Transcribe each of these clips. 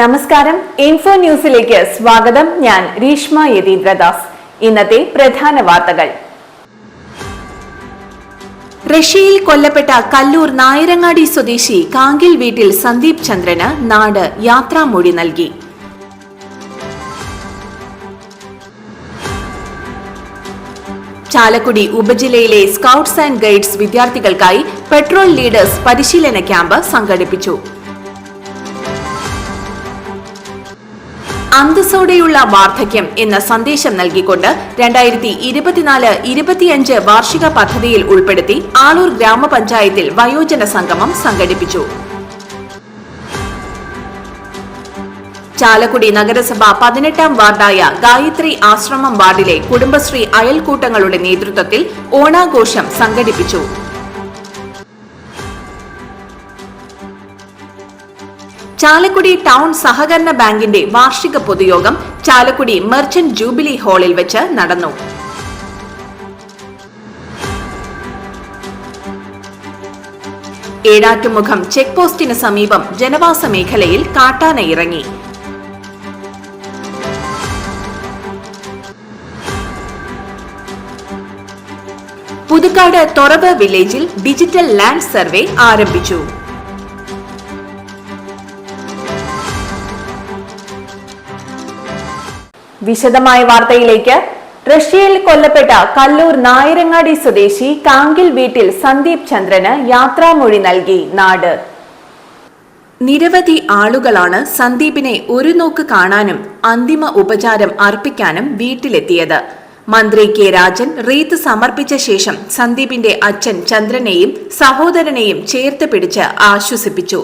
നമസ്കാരം. ഇൻഫോ ന്യൂസിലേക്ക് സ്വാഗതം. ഞാൻ രീഷ്മ യതീന്ദ്രദാസ്. ഇന്നത്തെ പ്രധാന വാർത്തകൾ. റഷ്യയിൽ കൊല്ലപ്പെട്ട കല്ലൂർ നായരങ്ങാടി സ്വദേശി കാങ്കിൽ വീട്ടിൽ സന്ദീപ് ചന്ദ്രന് നാട് യാത്രാമൊഴി നൽകി. ചാലക്കുടി ഉപജില്ലയിലെ സ്കൌട്ട്സ് ആൻഡ് ഗൈഡ്സ് വിദ്യാർത്ഥികൾക്കായി പെട്രോൾ ലീഡേഴ്സ് പരിശീലന ക്യാമ്പ് സംഘടിപ്പിച്ചു. അന്തസ്സോടെയുള്ള വാർദ്ധക്യം എന്ന സന്ദേശം നൽകിക്കൊണ്ട് രണ്ടായിരത്തി ഇരുപത്തിനാല് ഇരുപത്തിയഞ്ച് വാർഷിക പദ്ധതിയിൽ ഉൾപ്പെടുത്തി ആളൂർ ഗ്രാമപഞ്ചായത്തിൽ വയോജന സംഗമം സംഘടിപ്പിച്ചു. ചാലക്കുടി നഗരസഭ പതിനെട്ടാം വാർഡായ ഗായത്രി ആശ്രമം വാർഡിലെ കുടുംബശ്രീ അയൽക്കൂട്ടങ്ങളുടെ നേതൃത്വത്തിൽ ഓണാഘോഷം സംഘടിപ്പിച്ചു. ചാലക്കുടി ടൗൺ സഹകരണ ബാങ്കിന്റെ വാർഷിക പൊതുയോഗം ചാലക്കുടി മെർച്ചന്റ് ജൂബിലി ഹാളിൽ വെച്ച് നടന്നു. ഏഴാറ്റുമുഖം ചെക്ക് പോസ്റ്റിന് സമീപം ജനവാസ മേഖലയിൽ കാട്ടാന ഇറങ്ങി. പുതുക്കാട് തൊറവ് വില്ലേജിൽ ഡിജിറ്റൽ ലാൻഡ് സർവേ ആരംഭിച്ചു. വിശദമായ വാർത്തയിലേക്ക്. റഷ്യയിൽ കൊല്ലപ്പെട്ട കല്ലൂർ നായരങ്ങാടി സ്വദേശി കാങ്കിൽ വീട്ടിൽ സന്ദീപ് ചന്ദ്രന് യാത്രാമൊഴി നൽകി നാട്. നിരവധി ആളുകളാണ് സന്ദീപിനെ ഒരു നോക്ക് കാണാനും അന്തിമ ഉപചാരം അർപ്പിക്കാനും വീട്ടിലെത്തിയത്. മന്ത്രി കെ രാജൻ റീത്ത് സമർപ്പിച്ച ശേഷം സന്ദീപിന്റെ അച്ഛൻ ചന്ദ്രനെയും സഹോദരനെയും ചേർത്ത് പിടിച്ച് ആശ്വസിപ്പിച്ചു.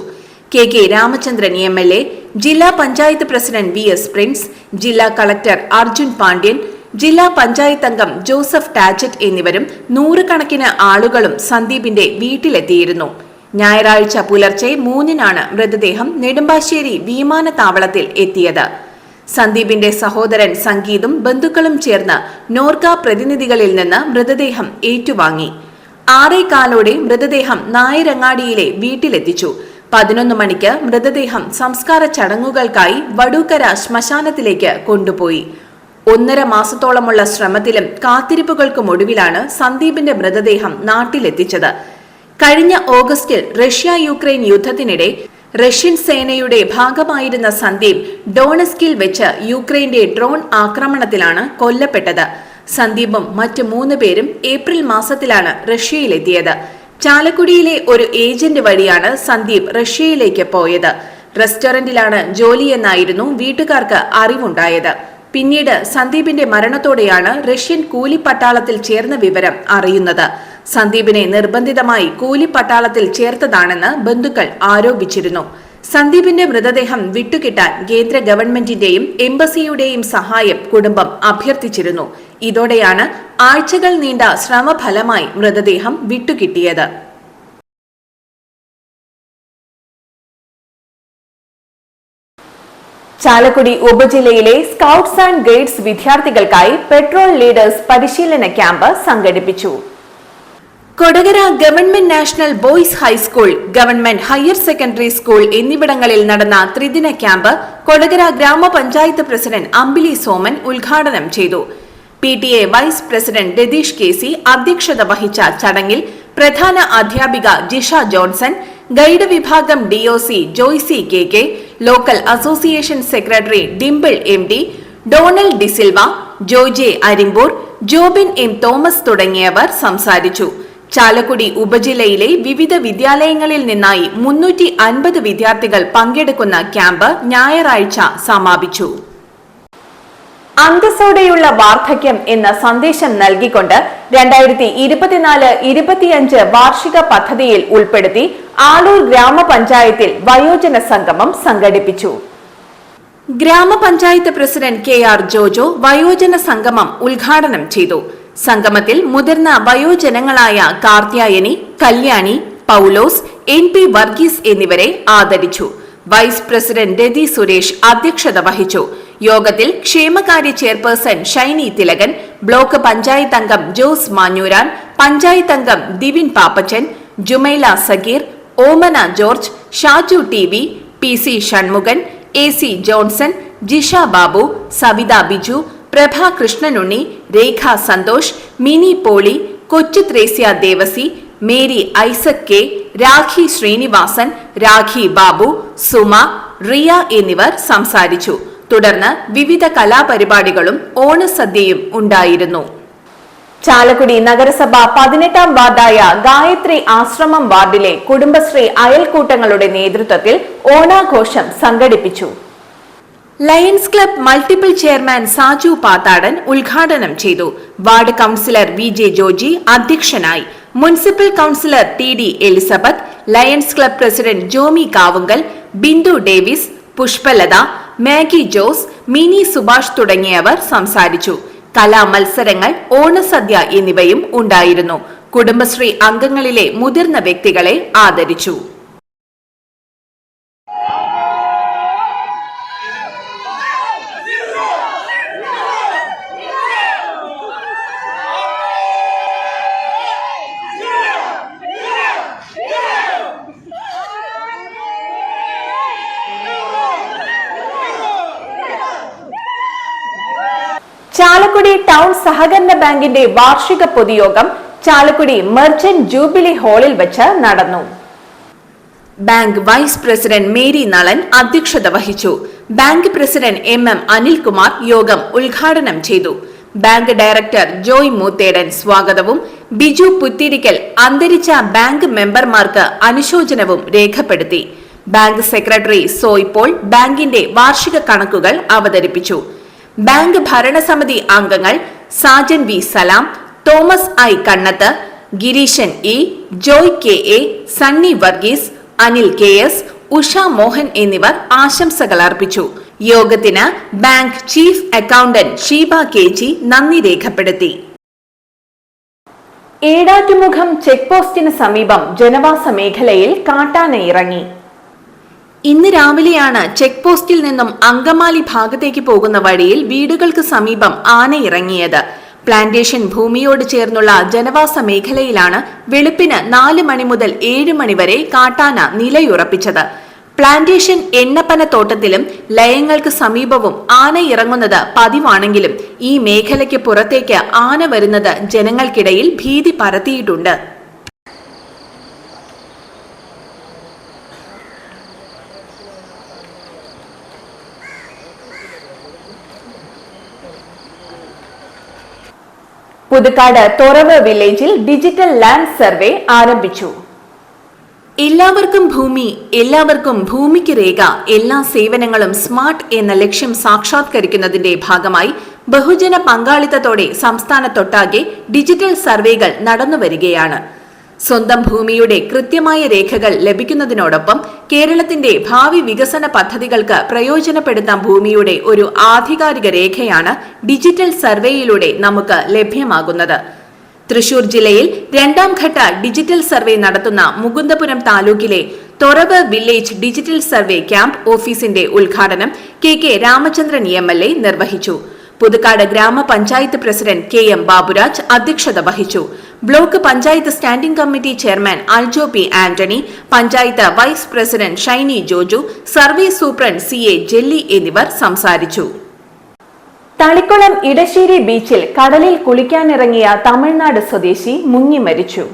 K K Ramachandran M L A ജില്ലാ panchayat president V S Prince ജില്ലാ കളക്ടർ അർജുൻ പാണ്ഡ്യൻ ജില്ലാ പഞ്ചായത്ത് അംഗം ജോസഫ് ടാജറ്റ് എന്നിവരും നൂറുകണക്കിന് ആളുകളും സന്ദീപിന്റെ വീട്ടിലെത്തിയിരുന്നു. ഞായറാഴ്ച പുലർച്ചെ മൂന്നിനാണ് മൃതദേഹം നെടുമ്പാശ്ശേരി വിമാനത്താവളത്തിൽ എത്തിയത്. സന്ദീപിന്റെ സഹോദരൻ സംഗീതും ബന്ധുക്കളും ചേർന്ന് നോർക്ക പ്രതിനിധികളിൽ നിന്ന് മൃതദേഹം ഏറ്റുവാങ്ങി. ആറേകാലോടെ മൃതദേഹം നായരങ്ങാടിയിലെ വീട്ടിലെത്തിച്ചു. പതിനൊന്ന് മണിക്ക് മൃതദേഹം സംസ്കാര ചടങ്ങുകൾക്കായി വടൂക്കര ശ്മശാനത്തിലേക്ക് കൊണ്ടുപോയി. ഒന്നര മാസത്തോളമുള്ള ശ്രമത്തിലും കാത്തിരിപ്പുകൾക്കും ഒടുവിലാണ് സന്ദീപിന്റെ മൃതദേഹം നാട്ടിലെത്തിച്ചത്. കഴിഞ്ഞ ഓഗസ്റ്റിൽ റഷ്യ യുക്രൈൻ യുദ്ധത്തിനിടെ റഷ്യൻ സേനയുടെ ഭാഗമായിരുന്ന സന്ദീപ് ഡോണസ്കിൽ വെച്ച് യുക്രൈന്റെ ഡ്രോൺ ആക്രമണത്തിലാണ് കൊല്ലപ്പെട്ടത്. സന്ദീപും മറ്റ് മൂന്ന് പേരും ഏപ്രിൽ മാസത്തിലാണ് റഷ്യയിലെത്തിയത്. ചാലക്കുടിയിലെ ഒരു ഏജന്റ് വഴിയാണ് സന്ദീപ് റഷ്യയിലേക്ക് പോയത്. റെസ്റ്റോറന്റിലാണ് ജോലിയെന്നായിരുന്നു വീട്ടുകാർക്ക് അറിവുണ്ടായത്. പിന്നീട് സന്ദീപിന്റെ മരണത്തോടെയാണ് റഷ്യൻ കൂലിപ്പട്ടാളത്തിൽ ചേർന്ന വിവരം അറിയുന്നത്. സന്ദീപിനെ നിർബന്ധിതമായി കൂലിപ്പട്ടാളത്തിൽ ചേർത്തതാണെന്ന് ബന്ധുക്കൾ ആരോപിച്ചിരുന്നു. സന്ദീപിന്റെ മൃതദേഹം വിട്ടുകിട്ടാൻ കേന്ദ്ര ഗവൺമെന്റിന്റെയും എംബസിയുടെയും സഹായം കുടുംബം അഭ്യർത്ഥിച്ചിരുന്നു. ഇതോടെയാണ് ആഴ്ചകൾ നീണ്ട ശ്രമഫലമായി മൃതദേഹം വിട്ടുകിട്ടിയത്. ചാലക്കുടി ഉപജില്ലയിലെ സ്കൗട്ട്സ് ആൻഡ് ഗൈഡ്സ് വിദ്യാർത്ഥികൾക്കായി പെട്രോൾ ലീഡേഴ്സ് പരിശീലന ക്യാമ്പ് സംഘടിപ്പിച്ചു. Kodakara government national boys high school government higher secondary school എന്നിവിടങ്ങളിൽ നടന്ന ത്രിദിന ക്യാമ്പ് കൊടകര ഗ്രാമപഞ്ചായത്ത് പ്രസിഡന്റ് അമ്പിലി സോമൻ ഉദ്ഘാടനം ചെയ്തു. P T A vice president Ratheesh K C അധ്യക്ഷത വഹിച്ച ചടങ്ങിൽ പ്രധാന അധ്യാപിക ജിഷ ജോൺസൺ ഗൈഡ് വിഭാഗം DOC Joicy K K local association secretary Dimple M D Donal D'Silva Joje Arimbur Jobin M Thomas തുടങ്ങിയവർ സംസാരിച്ചു. ചാലക്കുടി ഉപജില്ലയിലെ വിവിധ വിദ്യാലയങ്ങളിൽ നിന്നായി മുന്നൂറ്റി അൻപത് വിദ്യാർത്ഥികൾ പങ്കെടുക്കുന്ന ക്യാമ്പ് ഞായറാഴ്ച സമാപിച്ചു. അന്തസ്സോടെയുള്ള വാർദ്ധക്യം എന്ന സന്ദേശം നൽകിക്കൊണ്ട് രണ്ടായിരത്തി ഇരുപത്തിനാല് ഇരുപത്തിയഞ്ച് വാർഷിക പദ്ധതിയിൽ ഉൾപ്പെടുത്തി ആളൂർ ഗ്രാമപഞ്ചായത്തിൽ വയോജന സംഗമം സംഘടിപ്പിച്ചു. ഗ്രാമപഞ്ചായത്ത് പ്രസിഡന്റ് കെ ആർ ജോജോ വയോജന സംഗമം ഉദ്ഘാടനം ചെയ്തു. സംഗമത്തിൽ മുതിർന്ന വയോജനങ്ങളായ കാർത്യായനി കല്യാണി പൌലോസ് എൻ പി വർഗീസ് എന്നിവരെ ആദരിച്ചു. വൈസ് പ്രസിഡന്റ് രതി സുരേഷ് അധ്യക്ഷത വഹിച്ചു. യോഗത്തിൽ ക്ഷേമകാര്യ ചെയർപേഴ്സൺ ഷൈനി തിലകൻ ബ്ലോക്ക് പഞ്ചായത്ത് അംഗം ജോസ് മാഞ്ഞൂരാൻ പഞ്ചായത്ത് അംഗം Divin Pappachan Jumaila Sageer Omana George Shaju T V P C Shanmughan A C Johnson Jisha Babu Savitha Biju Prabha Krishnanunni Rekha Santhosh Mini Poly Kochu Thresia Devasi Mary Isaac K Rakhi Sreenivasan Rakhi Babu Suma Riya എന്നിവർ സംസാരിച്ചു. തുടർന്ന് വിവിധ കലാപരിപാടികളും ഓണസദ്യയും ഉണ്ടായിരുന്നു. ചാലക്കുടി നഗരസഭ പതിനെട്ടാം വാർഡായ ഗായത്രി ആശ്രമം വാർഡിലെ കുടുംബശ്രീ അയൽക്കൂട്ടങ്ങളുടെ നേതൃത്വത്തിൽ ഓണാഘോഷം സംഘടിപ്പിച്ചു. Lions club multiple chairman Saju Pathadan ഉദ്ഘാടനം ചെയ്തു. Ward councillor V J Joji അധ്യക്ഷനായി. Municipal councillor T D Elizabeth lions club president Jomy Kavungal Bindu Davis Pushpalatha Maggie Jose Mini Subhash തുടങ്ങിയവർ സംസാരിച്ചു. കലാമത്സരങ്ങൾ ഓണസദ്യ എന്നിവയും ഉണ്ടായിരുന്നു. കുടുംബശ്രീ അംഗങ്ങളിലെ മുതിർന്ന വ്യക്തികളെ ആദരിച്ചു. ചാലക്കുടി ടൗൺ സഹകരണ ബാങ്കിന്റെ വാർഷിക പൊതുയോഗം ചാലക്കുടി മെർച്ചന്റ് ജൂബിലി ഹാളിൽ വെച്ച് നടന്നു. Bank vice president Mary Nalan അധ്യക്ഷത വഹിച്ചു. Bank president M M Anilkumar യോഗം ഉദ്ഘാടനം ചെയ്തു. ബാങ്ക് ഡയറക്ടർ ജോയ് മൂത്തേടൻ സ്വാഗതവും ബിജു പുത്തിരിക്കൽ അന്തരിച്ച ബാങ്ക് മെമ്പർമാർക്ക് അനുശോചനവും രേഖപ്പെടുത്തി. ബാങ്ക് സെക്രട്ടറി സോയ് പോൾ ബാങ്കിന്റെ വാർഷിക കണക്കുകൾ അവതരിപ്പിച്ചു. ബാങ്ക് ഭരണസമിതി അംഗങ്ങൾ Sajan V Salam Thomas I Kannath Gireesan E Joy K A Sunny Varghese Anil K S Usha Mohan എന്നിവർ ആശംസകൾ അർപ്പിച്ചു. യോഗത്തിന് bank chief accountant Sheeba K G നന്ദി രേഖപ്പെടുത്തി. ഏടാറ്റുമുഖം ചെക്ക് പോസ്റ്റിന് സമീപം ജനവാസ മേഖലയിൽ കാട്ടാന ഇറങ്ങി. ഇന്ന് രാവിലെയാണ് ചെക്ക് പോസ്റ്റിൽ നിന്നും അങ്കമാലി ഭാഗത്തേക്ക് പോകുന്ന വഴിയിൽ വീടുകൾക്ക് സമീപം ആന ഇറങ്ങിയത്. പ്ലാന്റേഷൻ ഭൂമിയോട് ചേർന്നുള്ള ജനവാസ മേഖലയിലാണ് വെളുപ്പിന് നാല് മണി മുതൽ ഏഴ് മണി വരെ കാട്ടാന നിലയുറപ്പിച്ചത്. പ്ലാന്റേഷൻ എണ്ണപ്പന തോട്ടത്തിലും ലയങ്ങൾക്ക് സമീപവും ആന ഇറങ്ങുന്നത് പതിവാണെങ്കിലും ഈ മേഖലയ്ക്ക് പുറത്തേക്ക് ആന വരുന്നത് ജനങ്ങൾക്കിടയിൽ ഭീതി പരത്തിയിട്ടുണ്ട്. പുതുക്കാട് തൊറവ് വില്ലേജിൽ ഡിജിറ്റൽ ലാൻഡ് സർവേ ആരംഭിച്ചു. എല്ലാവർക്കും ഭൂമി എല്ലാവർക്കും ഭൂമിക്ക് രേഖ എല്ലാ സേവനങ്ങളും സ്മാർട്ട് എന്ന ലക്ഷ്യം സാക്ഷാത്കരിക്കുന്നതിന്റെ ഭാഗമായി ബഹുജന പങ്കാളിത്തത്തോടെ സംസ്ഥാനത്തൊട്ടാകെ ഡിജിറ്റൽ സർവേകൾ നടന്നുവരികയാണ്. സ്വന്തം ഭൂമിയുടെ കൃത്യമായ രേഖകൾ ലഭിക്കുന്നതിനോടൊപ്പം കേരളത്തിന്റെ ഭാവി വികസന പദ്ധതികൾക്ക് പ്രയോജനപ്പെടുത്താൻ ഭൂമിയുടെ ഒരു ആധികാരിക രേഖയാണ് ഡിജിറ്റൽ സർവേയിലൂടെ നമുക്ക് ലഭ്യമാകുന്നത്. തൃശൂർ ജില്ലയിൽ രണ്ടാം ഘട്ട ഡിജിറ്റൽ സർവേ നടത്തുന്ന മുകുന്ദപുരം താലൂക്കിലെ Thorav village digital survey camp ഓഫീസിന്റെ ഉദ്ഘാടനം കെ കെ രാമചന്ദ്രൻ എം നിർവഹിച്ചു. പുതുക്കാട് ഗ്രാമപഞ്ചായത്ത് പ്രസിഡന്റ് കെ എം ബാബുരാജ് അധ്യക്ഷത വഹിച്ചു. Block panchayat standing committee chairman Aljo P Antony panchayat vice president Shiny Joju service superintendent C A Jelly എന്നിവർ സംസാരിച്ചു. തളിക്കുളം ഇടശ്ശേരി ബീച്ചിൽ കടലിൽ കുളിക്കാനിറങ്ങിയ തമിഴ്നാട് സ്വദേശി മുങ്ങി മരിച്ചു.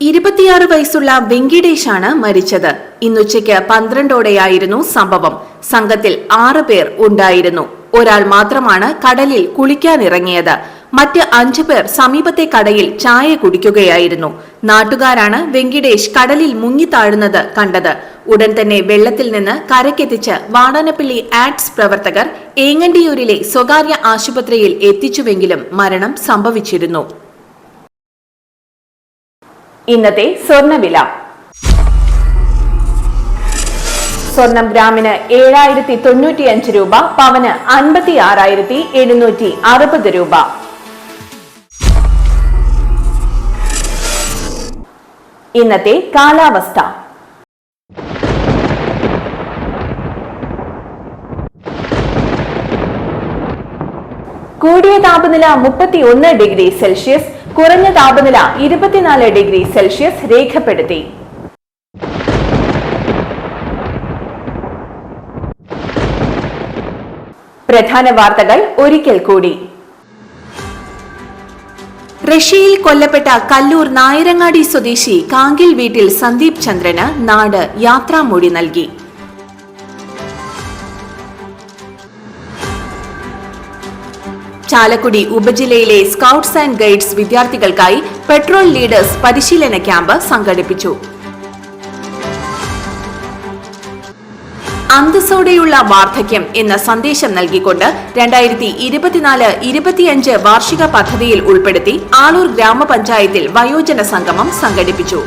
ഇരുപത്തിയാറ് വയസ്സുള്ള വെങ്കിടേഷാണ് മരിച്ചത്. ഇന്നുച്ചയ്ക്ക് പന്ത്രണ്ടോടെയായിരുന്നു സംഭവം. സംഘത്തിൽ ആറ് പേർ ഉണ്ടായിരുന്നു. ഒരാൾ മാത്രമാണ് കടലിൽ കുളിക്കാനിറങ്ങിയത്. മറ്റ് അഞ്ചു പേർ സമീപത്തെ കടയിൽ ചായ കുടിക്കുകയായിരുന്നു. നാട്ടുകാരാണ് വെങ്കിടേഷ് കടലിൽ മുങ്ങിത്താഴുന്നത് കണ്ടത്. ഉടൻ തന്നെ വെള്ളത്തിൽ നിന്ന് കരക്കെത്തിച്ച് വാടാനപ്പള്ളി ആക്ട്സ് പ്രവർത്തകർ ഏങ്ങണ്ടിയൂരിലെ സ്വകാര്യ ആശുപത്രിയിൽ എത്തിച്ചുവെങ്കിലും മരണം സംഭവിച്ചിരുന്നു. ഇന്നത്തെ സ്വർണവില. സ്വർണം ഗ്രാമിന് ഏഴായിരത്തി തൊണ്ണൂറ്റിയഞ്ച് രൂപ പവന് അൻപത്തി ആറായിരത്തി എഴുന്നൂറ്റി അറുപത് രൂപ. ഇന്നത്തെ കാലാവസ്ഥ. കൂടിയ താപനില മുപ്പത്തി ഒന്ന് ഡിഗ്രി സെൽഷ്യസ് കുറഞ്ഞ താപനില ഇരുപത്തിനാല് ഡിഗ്രി സെൽഷ്യസ് രേഖപ്പെടുത്തി. പ്രധാന വാർത്തകൾ ഒരിക്കൽ കൂടി. റഷ്യയിൽ കൊല്ലപ്പെട്ട കല്ലൂർ നായരങ്ങാടി സ്വദേശി കാങ്കിൽ വീട്ടിൽ സന്ദീപ് ചന്ദ്രന് നാട് യാത്രാമൊഴി നൽകി. ചാലക്കുടി ഉപജില്ലയിലെ സ്കൌട്ട്സ് ആൻഡ് ഗൈഡ്സ് വിദ്യാർത്ഥികൾക്കായി പെട്രോൾ ലീഡേഴ്സ് പരിശീലന ക്യാമ്പ് സംഘടിപ്പിച്ചു. അന്തസ്സോടെയുള്ള വാർദ്ധക്യം എന്ന സന്ദേശം നൽകിക്കൊണ്ട് രണ്ടായിരത്തി ഇരുപത്തിനാല് ഇരുപത്തിയഞ്ച് വാർഷിക പദ്ധതിയിൽ ഉൾപ്പെടുത്തി ആളൂർ ഗ്രാമപഞ്ചായത്തിൽ വയോജന സംഗമം സംഘടിപ്പിച്ചു.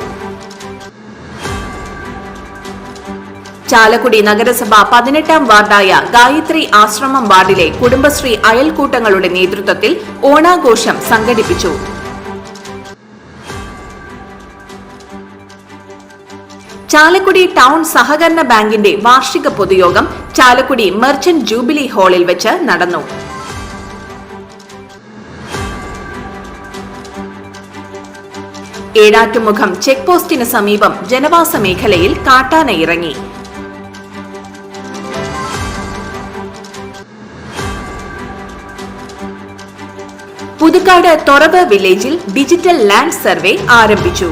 ചാലക്കുടി നഗരസഭ പതിനെട്ടാം വാർഡായ ഗായത്രി ആശ്രമം വാർഡിലെ കുടുംബശ്രീ അയൽക്കൂട്ടങ്ങളുടെ നേതൃത്വത്തിൽ ഓണാഘോഷം സംഘടിപ്പിച്ചു. ചാലക്കുടി ടൗൺ സഹകരണ ബാങ്കിന്റെ വാർഷിക പൊതുയോഗം ചാലക്കുടി മെർച്ചന്റ് ജൂബിലി ഹാളിൽ വെച്ച് നടന്നു. ഏഴാറ്റുമുഖം ചെക്ക് പോസ്റ്റിന് സമീപം ജനവാസ മേഖലയിൽ കാട്ടാന ഇറങ്ങി. പുതുക്കാട് തൊറവ് വില്ലേജിൽ ഡിജിറ്റൽ ലാൻഡ് സർവേ ആരംഭിച്ചു.